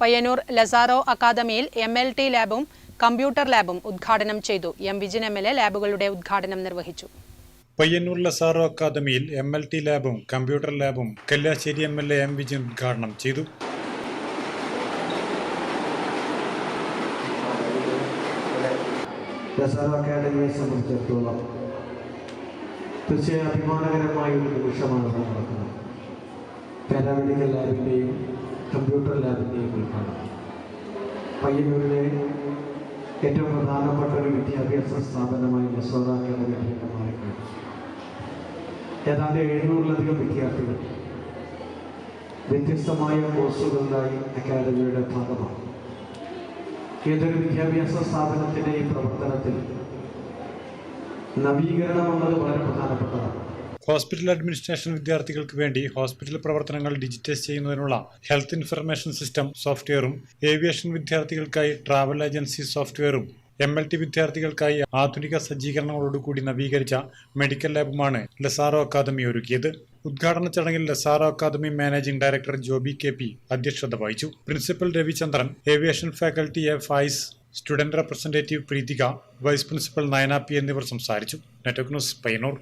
Payyanur Lazaro അക്കാദമിയിൽ M L T ലാബും computer ലാബും ഉദ്ഘാടനം ചെയ്തു. M Vijin M L A ലാബുകളുടെ ഉദ്ഘാടനം നിർവഹിച്ചു. പയ്യന്നൂർ ലസാറോ അക്കാദമിയിൽ എം എൽ ടി ലാബും computer ലാബും Kalliasseri M L A M Vijin ഉദ്ഘാടനം ചെയ്തു. ലസാറോ അക്കാദമിയെ സംബന്ധിച്ചിടത്തോളം തീർച്ചയായും അഭിമാനകരമായ ഒരു നിമിഷമാണ് നടക്കുന്നത് പാരാമെഡിക്കൽ ലാബിന്റെയും കമ്പ്യൂട്ടർ ലാബിന്റെയും ഉദ്ഘാടനം പയ്യന്നൂരിലെ ഏറ്റവും പ്രധാനപ്പെട്ട ഒരു വിദ്യാഭ്യാസ സ്ഥാപനമായ ലസോറ പിന്നീട് മാറിക്കഴിഞ്ഞു ഏതാണ്ട് എഴുന്നൂറിലധികം വിദ്യാർത്ഥികൾ വ്യത്യസ്തമായ കോഴ്സുകളിലായി അക്കാദമിയുടെ ഭാഗമാണ്. ഏതൊരു വിദ്യാഭ്യാസ സ്ഥാപനത്തിന്റെയും പ്രവർത്തനത്തിൽ നവീകരണം എന്നത് വളരെ പ്രധാനപ്പെട്ടതാണ്. ഹോസ്പിറ്റൽ അഡ്മിനിസ്ട്രേഷൻ വിദ്യാർത്ഥികൾക്ക് വേണ്ടി ഹോസ്പിറ്റൽ പ്രവർത്തനങ്ങൾ ഡിജിറ്റൈസ് ചെയ്യുന്നതിനുള്ള ഹെൽത്ത് ഇൻഫർമേഷൻ സിസ്റ്റം സോഫ്റ്റ്വെയറും ഏവിയേഷൻ വിദ്യാർത്ഥികൾക്കായി ട്രാവൽ ഏജൻസി സോഫ്റ്റ്വെയറും എം എൽ ടി വിദ്യാർത്ഥികൾക്കായി ആധുനിക സജ്ജീകരണങ്ങളോടുകൂടി നവീകരിച്ച മെഡിക്കൽ ലാബുമാണ് ലസാറോ അക്കാദമി ഒരുക്കിയത്. ഉദ്ഘാടന ചടങ്ങിൽ Lazaro academy managing director Joby K P അധ്യക്ഷത വഹിച്ചു. Principal Ravichandran aviation faculty A Faiz student representative Preethika vice principal Nayana P എന്നിവർ സംസാരിച്ചു. Network news Payyanur.